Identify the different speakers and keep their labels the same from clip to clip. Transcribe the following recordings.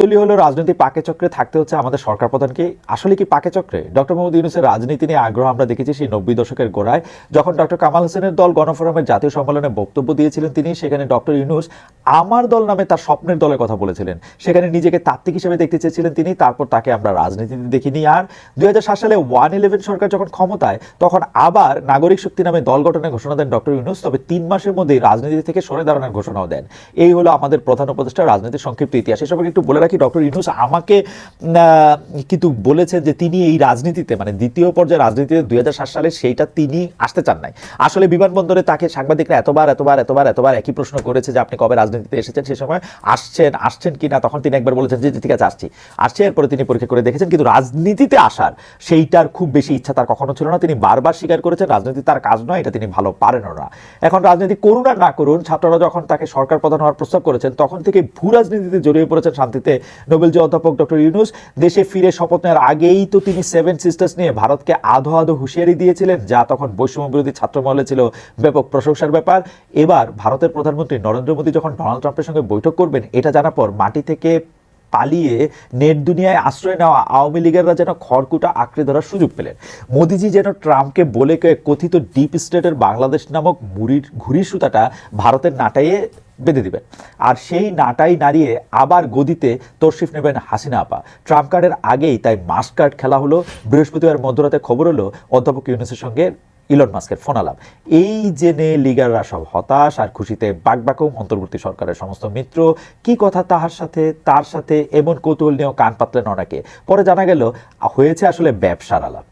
Speaker 1: তলি হলো রাজনীতি পাকে চক্রে থাকতে হচ্ছে আমাদের সরকার প্রধানকে। আসলে কি পাকে চক্রে? ডক্টর মোহাম্মদ ইউনুসের রাজনীতি নিয়ে আগ্রহ আমরা দেখেছি সেই নব্বই দশকের গোড়ায়। যখন ডক্টর কামাল হোসেনের দল গণফোরামের জাতীয় সম্মেলনে বক্তব্য দিয়েছিলেন তিনি, সেখানে ডক্টর ইউনুস আমার দল নামে তার স্বপ্নের দলের কথা বলেছিলেন। সেখানে নিজেকে তাত্ত্বিক হিসেবে দেখতে চেয়েছিলেন তিনি, তারপর তাকে আমরা রাজনীতিতে দেখিনি। আর দুই হাজার সাত সালে ওয়ান ইলেভেন সরকার যখন ক্ষমতায়, তখন আবার নাগরিক শক্তি নামে দল গঠনের ঘোষণা দেন ডক্টর ইউনুস, তবে তিন মাসের মধ্যেই রাজনীতি থেকে সরে দাঁড়ানোর ঘোষণাও দেন। এই হলো আমাদের প্রধান উপদেষ্টা রাজনীতির সংক্ষিপ্ত ইতিহাস। এসব একটু বলে রাখি ডক্টর ইউনুস আমাকে কিন্তু বলেছেন যে তিনি এই রাজনীতিতে মানে দ্বিতীয় পর্যায়ে রাজনীতিতে দু হাজার সাত সালে সেইটা তিনি আসতে চান নাই। আসলে বিমানবন্দরে তাকে সাংবাদিকরা এতবার এতবার এতবার এতবার একই প্রশ্ন করেছে যে আপনি কবে রাজনীতিতে এসেছেন? সে সময় আসছেন আসছেন কি না তখন তিনি একবার বলেছেন যে, ঠিক আছে, আসছি। আসছে, এরপরে তিনি পরীক্ষা করে দেখেছেন, কিন্তু রাজনীতিতে আসার সেইটার খুব বেশি ইচ্ছা তার কখনো ছিল না। তিনি বারবার স্বীকার করেছেন, রাজনীতি তার কাজ নয়, এটা তিনি ভালো পারেনও না। এখন রাজনীতি করুন আর না করুন, ছাত্ররা যখন তাকে সরকার প্রধান হওয়ার প্রস্তাব করেছেন, তখন থেকে ভূ রাজনীতিতে জড়িয়ে পড়েছেন শান্তিতে। নোবেল যে অধ্যাপক ডক্টর ইউনুস। দেশে ফিরে শপথ নেওয়ার আগেই তো তিনি সেভেন সিস্টার্স নিয়ে ভারতকে আধো আধো হুঁশিয়ারি দিয়েছিলেন, যা তখন বৈষম্য বিরোধী ছাত্র মহলে ছিল ব্যাপক প্রশংসার ব্যাপার। এবার ভারতের প্রধানমন্ত্রী নরেন্দ্র মোদী যখন ডোনাল্ড ট্রাম্পের সঙ্গে বৈঠক করবেন, এটা জানার পর মাটি থেকে পালিয়ে নেট দুনিয়ায় আশ্রয় নেওয়া আওয়ামী লীগেররা যেন খড়কুটা আঁকড়ে ধরার সুযোগ পেলেন। মোদিজি যেন ট্রাম্পকে বলে কথিত ডিপ স্টেটের বাংলাদেশ নামক মুড়ির ঘুড়ির সুতাটা ভারতের নাটাইয়ে বেঁধে দিবেন। আর সেই নাটাই নাড়িয়ে আবার গদিতে তরশিফ নেবেন হাসিনা আপা। ট্রাম্প কার্ডের আগেই তাই মাস্ক কার্ড খেলা হলো। বৃহস্পতিবার মধ্যরাতে খবর হলো অধ্যাপক ইউনুসের সঙ্গে ইলন মাস্কের ফোন আলাপ এই জেনে লিগাররা সব হতাশ আর খুশিতে বাকবাকুম অন্তর্বর্তী সরকারের সমস্ত মিত্র। কি কথা তাহার সাথে, তার সাথে, এমন কৌতূহল নিয়েও কান পাতলেন অনেকে। পরে জানা গেল, হয়েছে আসলে ব্যবসার আলাপ।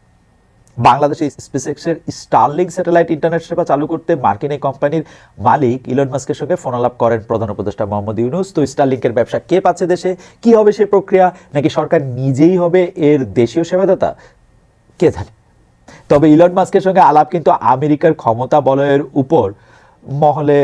Speaker 1: বাংলাদেশে স্পেসএক্সের স্টারলিং স্যাটেলাইট ইন্টারনেট সেবা চালু করতে মার্কিন এই কোম্পানির মালিক ইলন মাস্কের সঙ্গে ফোন আলাপ করেন প্রধান উপদেষ্টা মোহাম্মদ ইউনুস। তো স্টারলিংকের ব্যবসা কে পাচ্ছে দেশে? কি হবে সে প্রক্রিয়া? নাকি সরকার নিজেই হবে এর দেশীয় সেবাদাতা? কে জানে? তবে ইলন মাস্কের সঙ্গে আলাপ কিন্তু আমেরিকার ক্ষমতা বলয়ের উপর মহলে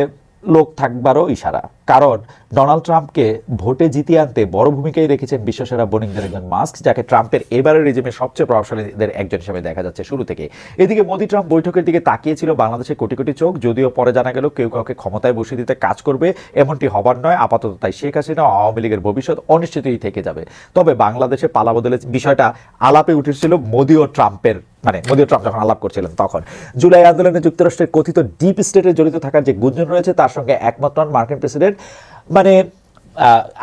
Speaker 1: লোক থাকবারও ইশারা। কারণ ডোনাল্ড ট্রাম্পকে ভোটে জিতিয়ে আনতে বড় ভূমিকাই রেখেছেন বিশ্বসেরা বোনিংদের একজন মাস্ক, যাকে ট্রাম্পের এবারের রেজিমের সবচেয়ে প্রভাবশালীদের একজন হিসেবে দেখা যাচ্ছে শুরু থেকে। এদিকে মোদি ট্রাম্প বৈঠকের দিকে তাকিয়েছিল বাংলাদেশের কোটি কোটি চোখ, যদিও পরে জানা গেল কেউ কাউকে ক্ষমতায় বসিয়ে দিতে কাজ করবে, এমনটি হবার নয়। আপাতত তাই শেখ হাসিনা আওয়ামী লীগের ভবিষ্যৎ অনিশ্চিতই থেকে যাবে। তবে বাংলাদেশে পালা বদলের বিষয়টা আলাপে উঠেছিল মোদি ও ট্রাম্পের মানে মোদী ট্রাম্প যখন আলাপ করছিলেন তখন। জুলাই আন্দোলনে যুক্তরাষ্ট্রের কথিত ডিপ স্টেটে জড়িত থাকার যে গুঞ্জন রয়েছে, তার সঙ্গে একমত নন মার্কিন প্রেসিডেন্ট মানে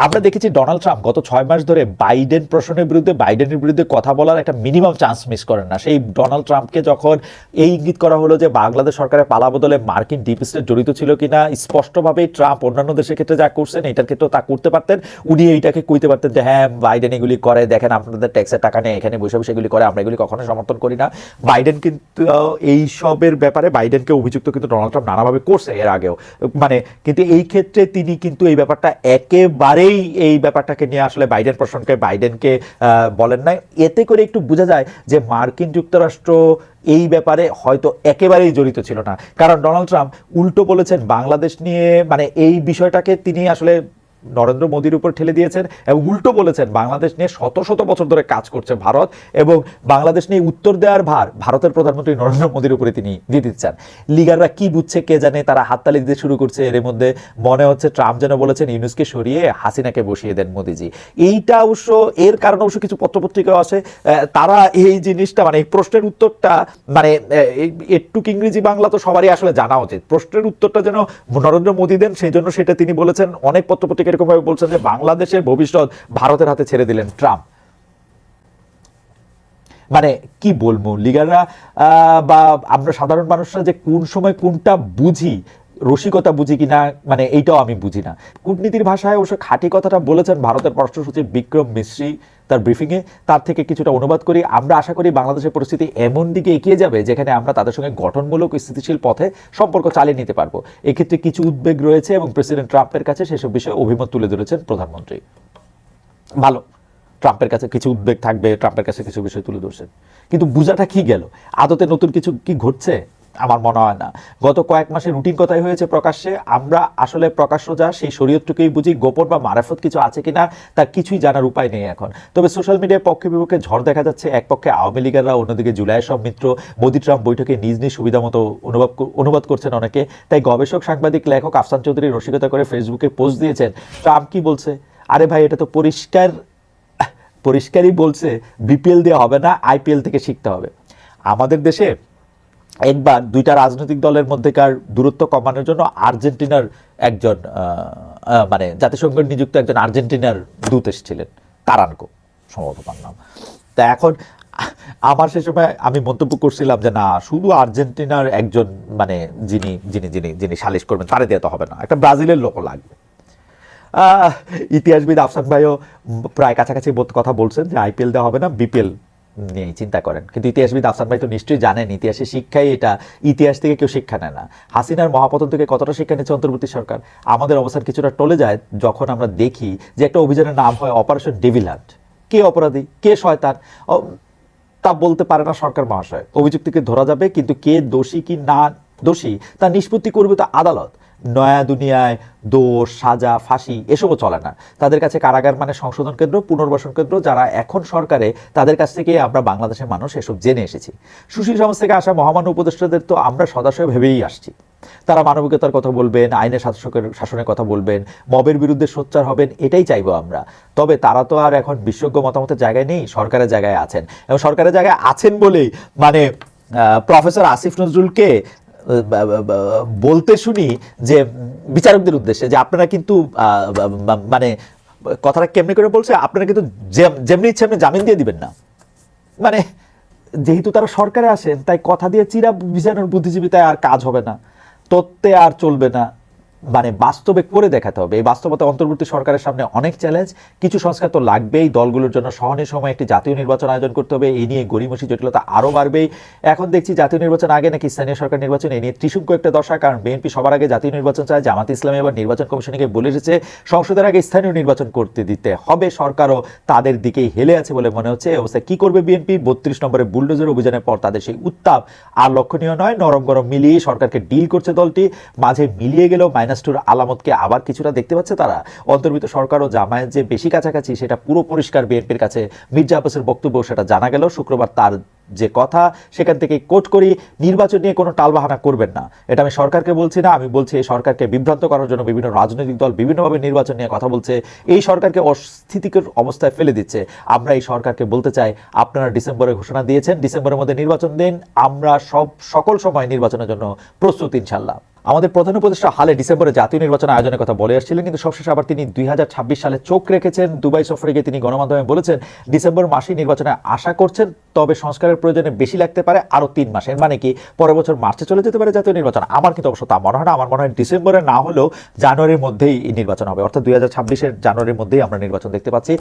Speaker 1: আমরা দেখেছি ডোনাল্ড ট্রাম্প গত ছয় মাস ধরে বাইডেন প্রশ্নের বিরুদ্ধে বাইডেনের বিরুদ্ধে কথা বলার একটা মিনিমাম চান্স মিস করেন না। সেই ডোনাল্ড ট্রাম্পকে যখন এই ইঙ্গিত করা হলো যে বাংলাদেশ সরকারের পালা বদলে মার্কিন ডিপ স্টেট জড়িত ছিল কিনা, স্পষ্টভাবেই ট্রাম্প অন্যান্য দেশের ক্ষেত্রে যা করছেন, এটার ক্ষেত্রেও তা করতে পারতেন। উনি এইটাকে কইতে পারতেন যে হ্যাঁ বাইডেন এগুলি করে, দেখেন আপনাদের ট্যাক্সের টাকা নেই এখানে বসে বসে এগুলি করে, আমরা এগুলি কখনো সমর্থন করি না। বাইডেন কিন্তু এই সবের ব্যাপারে বাইডেনকে অভিযুক্ত কিন্তু ডোনাল্ড ট্রাম্প নানাভাবে করছে এর আগেও। মানে কিন্তু এই ক্ষেত্রে তিনি কিন্তু এই ব্যাপারটা একেবারেই এই ব্যাপারটাকে নিয়ে আসলে বাইডেন প্রশ্নকে বাইডেনকে বলেন নাই। এতে করে একটু বোঝা যায় যে মার্কিন যুক্তরাষ্ট্র এই ব্যাপারে হয়তো একেবারেই জড়িত ছিল না। কারণ ডোনাল্ড ট্রাম্প উল্টো বলেছেন, বাংলাদেশ নিয়ে মানে এই বিষয়টাকে তিনি আসলে নরেন্দ্র মোদীর উপর ঠেলে দিয়েছেন এবং উল্টো বলেছেন, বাংলাদেশ নিয়ে শত শত বছর ধরে কাজ করছে ভারত এবং বাংলাদেশ নিয়ে উত্তর দেওয়ার ভার ভারতের প্রধানমন্ত্রী নরেন্দ্র মোদীর উপরে তিনি দিয়ে দিতে চান লিগাররা কি বুঝছে, কে জানে, তারা হাততালি দিতে শুরু করছে। এর মধ্যে মনে হচ্ছে ট্রাম্প যেন বলেছেন, ইউনুসকে সরিয়ে হাসিনাকে বসিয়ে দেন মোদীজি। এইটা অবশ্য, এর কারণে অবশ্য কিছু পত্রপত্রিকাও আছে। তারা এই জিনিসটা মানে এই প্রশ্নের উত্তরটা মানে একটুক ইংরেজি বাংলা তো সবারই আসলে জানা উচিত। প্রশ্নের উত্তরটা যেন নরেন্দ্র মোদী দেন, সেই জন্য সেটা তিনি বলেছেন। অনেক পত্রপত্রিকা এরকম ভাবে বলছেন যে বাংলাদেশের ভবিষ্যৎ ভারতের হাতে ছেড়ে দিলেন ট্রাম্প। মানে কি বলব লিগাররা বা আমরা সাধারণ মানুষরা যে কোন সময় কোনটা বুঝি রসিকতা বুঝি কিনা মানে এইটাও আমি বুঝি না। কূটনীতির ভাষায় অবশ্য খাঁটি কথাটা বলেছেন ভারতের পররাষ্ট্র সচিব বিক্রম মিশ্রি তার ব্রিফিংয়ে তার থেকে কিছুটা অনুবাদ করি। আমরা আশা করি বাংলাদেশের পরিস্থিতি এমন দিকে এগিয়ে যাবে যেখানে আমরা তাদের সঙ্গে গঠনমূলক স্থিতিশীল পথে সম্পর্ক চালিয়ে নিতে পারব। এক্ষেত্রে কিছু উদ্বেগ রয়েছে এবং প্রেসিডেন্ট ট্রাম্পের কাছে সেসব বিষয়ে অভিমত তুলে ধরেছেন প্রধানমন্ত্রী। ভালো, ট্রাম্পের কাছে কিছু উদ্বেগ থাকবে, ট্রাম্পের কাছে কিছু বিষয় তুলে ধরছেন। কিন্তু বুঝাটা কি গেল? আদতে নতুন কিছু কি ঘটছে? আমার মনে হয় না। গত কয়েক মাসে রুটিন কথাই হয়েছে প্রকাশ্যে? আমরা আসলে প্রকাশ্য যা, সেই শরীয়তটুকুই বুঝি, গোপন বা মারাফত কিছু আছে কিনা তার কিছুই জানার উপায় নেই এখন। তবে সোশ্যাল মিডিয়ায় পক্ষে বিপক্ষে ঝড় দেখা যাচ্ছে। এক পক্ষে আওয়ামী লীগাররা, অন্যদিকে জুলাই সব মিত্র মোদি ট্রাম্প বৈঠকে নিজ নিজ সুবিধা মতো অনুভব অনুবাদ করছেন অনেকে। তাই গবেষক, সাংবাদিক, লেখক আফসান চৌধুরী রসিকতা করে ফেসবুকে পোস্ট দিয়েছেন। ট্রাম্প কি বলছে? আরে ভাই, এটা তো পরিষ্কার, পরিষ্কারই বলছে, বিপিএল দিয়ে হবে না, আইপিএল থেকে শিখতে হবে। আমাদের দেশে একবার দুইটা রাজনৈতিক দলের মধ্যেকার দূরত্ব কমানোর জন্য আর্জেন্টিনার একজন মানে জাতিসংঘের নিযুক্ত একজন আর্জেন্টিনার দূত এসেছিলেন, তারানকো, সম্ভবত তার নাম। তা এখন আমার সে সময় আমি মন্তব্য করছিলাম যে না, শুধু আর্জেন্টিনার একজন মানে যিনি যিনি যিনি যিনি সালিশ করবেন, তারে দেওয়া তো হবে না, একটা ব্রাজিলের লোকও লাগবে। ইতিহাসবিদ আফসান ভাইও প্রায় কাছাকাছি কথা বলছেন যে আইপিএল দেওয়া হবে না, বিপিএল নিয়ে চিন্তা করেন। কিন্তু ইতিহাসবিদ আফসান ভাই তো নিশ্চয়ই জানেন, ইতিহাসের শিক্ষাই এটা। ইতিহাস থেকে কেউ শিক্ষা নেয় না। হাসিনার মহাপতন থেকে কতটা শিক্ষা নিচ্ছে অন্তর্বর্তী সরকার? আমাদের অবস্থান কিছুটা টলে যায় যখন আমরা দেখি যে একটা অভিযানের নাম হয় অপারেশন ডেভিল হান্ট কে অপরাধী? কে শয়তান? তা বলতে পারে না সরকার মহাশয়। অভিযুক্তকে ধরা যাবে, কিন্তু কে দোষী কি না দোষী, তা নিষ্পত্তি করবে তো আদালত। নয়া দুনিয়ায় দোষ, সাজা, ফাঁসি, এসবও চলে না। তাদের কাছে কারাগার মানে সংশোধন কেন্দ্র, পুনর্বাসন কেন্দ্র, যারা এখন সরকারে, তাদের কাছ থেকে আমরা বাংলাদেশের মানুষ এসব জেনে এসেছি। সুশীল সমাজ থেকে আসা মহামান্য উপদেষ্টাদের তো আমরা সদাশয় ভেবেই আসছি। তারা মানবিকতার কথা বলবেন, আইনের শাসকের, শাসনের কথা বলবেন, মবের বিরুদ্ধে সোচ্চার হবেন, এটাই চাইব আমরা। তবে তারা তো আর এখন বিশেষজ্ঞ মতামতের জায়গায় নেই, সরকারের জায়গায় আছেন। এবং সরকারের জায়গায় আছেন বলেই মানে প্রফেসর আসিফ নজরুলকে বলতে শুনি যে বিচারকদের উদ্দেশ্যে, যে আপনারা কিন্তু মানে কথাটা কেমনি করে বলছে, আপনারা কিন্তু যেম- যেমনি ইচ্ছে আপনি জামিন দিয়ে দিবেন না। মানে যেহেতু তারা সরকারে আসেন, তাই কথা দিয়ে চিরা বিচারের বুদ্ধিজীবী তাই আর কাজ হবে না। তত্ত্বে আর চলবে না। মানে বাস্তবে করে দেখাতে হবে। এই বাস্তবতা অন্তর্বর্তী সরকারের সামনে অনেক চ্যালেঞ্জ কিছু সংস্কার তো লাগবেই। দলগুলোর জন্য সহনের সময় একটি জাতীয় নির্বাচন আয়োজন করতে হবে। এই নিয়ে গরিমসি জটিলতা আরও বাড়বেই। এখন দেখছি জাতীয় নির্বাচন আগে নাকি স্থানীয় সরকার নির্বাচন এই নিয়ে ত্রিশুঙ্ক একটা দশা। কারণ বিএনপি সবার আগে জাতীয় নির্বাচন চায়। জামাত ইসলামী এবার নির্বাচন কমিশনকে বলে এসেছে, সংসদের আগে স্থানীয় নির্বাচন করতে দিতে হবে। সরকারও তাদের দিকেই হেলে আছে বলে মনে হচ্ছে। এই অবস্থায় কি করবে বিএনপি? বত্রিশ নম্বরে বুলডোজার অভিযানের পর তাদের সেই উত্তাপ। আর লক্ষণীয় নয়, নরম গরম মিলিয়ে সরকারকে ডিল করছে দলটি। মাঝে মিলিয়ে গেলেও মাইনাস টুর আলামতকে আবার কিছুটা দেখতে পাচ্ছে তারা। অন্তর্বিত সরকার ও জামায়াত যে বেশি কাছাকাছি, সেটা পুরো পরিষ্কার বিএনপির কাছে। মির্জা আব্বাসের বক্তব্য সেটা জানা গেল। শুক্রবার তার যে কথা, সেখান থেকে কোট করি নির্বাচন নিয়ে কোনো টালবাহানা করবেন না। এটা আমি সরকারকে বলছি না, আমি বলছি এই সরকারকে বিভ্রান্ত করার জন্য বিভিন্ন রাজনৈতিক দল বিভিন্নভাবে নির্বাচন নিয়ে কথা বলছে। এই সরকারকে অস্থিতিকর অবস্থায় ফেলে দিচ্ছে। আমরা এই সরকারকে বলতে চাই, আপনারা ডিসেম্বরে ঘোষণা দিয়েছেন, ডিসেম্বরের মধ্যে নির্বাচন দিন। আমরা সব, সকল সময় নির্বাচনের জন্য প্রস্তুত ইনশাল্লাহ আমাদের প্রধান উপদেষ্টা হালে ডিসেম্বরে জাতীয় নির্বাচন আয়োজনের কথা বলে আসছিলেন, কিন্তু সবশেষে আবার তিনি দুই হাজার ছাব্বিশ সালে চোখ রেখেছেন। দুবাই সফরে গিয়ে তিনি গণমাধ্যমে বলেছেন, ডিসেম্বর মাসেই নির্বাচনে আশা করছেন, তবে সংস্কারের প্রয়োজনে বেশি লাগতে পারে আরও তিন মাস এর মানে কি, পরের বছর মার্চে চলে যেতে পারে জাতীয় নির্বাচন। আমার কিন্তু অবশ্য তা মনে হয় না। আমার মনে হয় ডিসেম্বরে না হলেও জানুয়ারির মধ্যেই নির্বাচন হবে। অর্থাৎ দুই হাজার জানুয়ারির মধ্যেই আমরা নির্বাচন দেখতে পাচ্ছি।